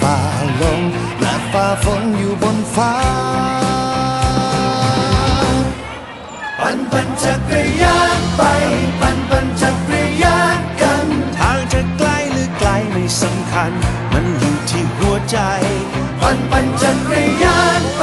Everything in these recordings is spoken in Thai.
ฝ่าลมและฝ่าฝนอยู่บนฟ้า ปั่นปั่นจักรยานไป ปั่นปั่นจักรยานกัน ทางจะไกลหรือไกลไม่สำคัญ มันอยู่ที่หัวใจ ปั่นปั่นจักรยานไป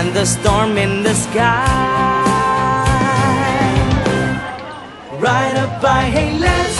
and the storm in the sky. Ride a bike, hey, let's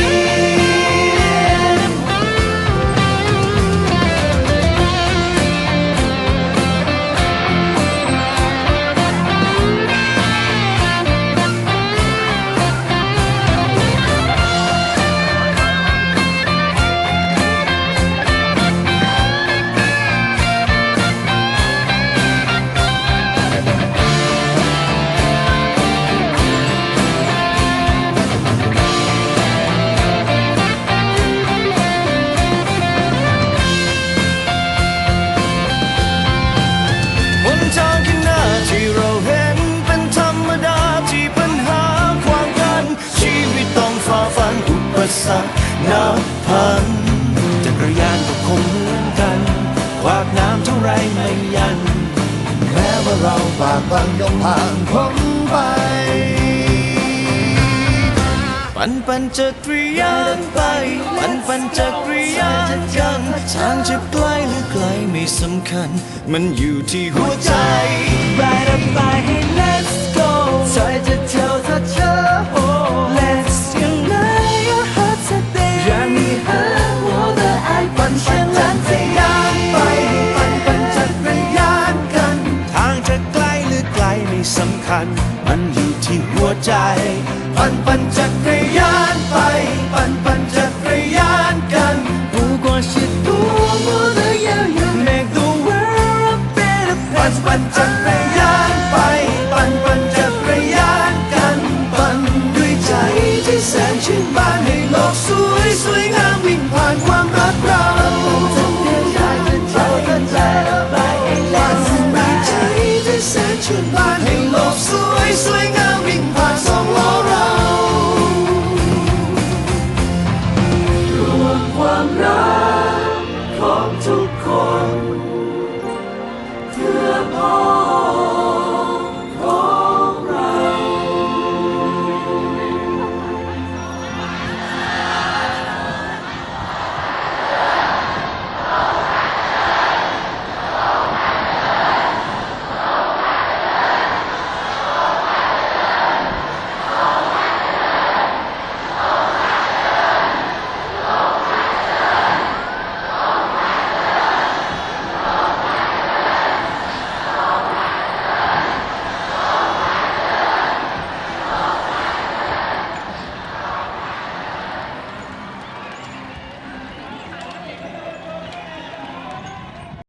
ักนับพันจักรยานก็คงเหมือนกันควากน้ำเท่าไรไม่ยัน แม้ว่าเราปากบังยองผ่านพ้นไป ปันปันจักรยานไป ปันปันจักรยานกันทางจะไกลหรือไกลไม่สำคัญ มันอยู่ที่หัวใจ Right up let's go ใจจะเท่ยถ้าเธอ มันอยู่ที่หัวใจ ปั่นปั่นจักรยานไป ปั่นปั่นจักรยานกัน 不管是多么的遥远 make the world a better ปั่น place. ปั่นจักรยานไป ปั่นปั่นจักรยานกัน ปั่นด้วยใจที่แสนชื่นบานให้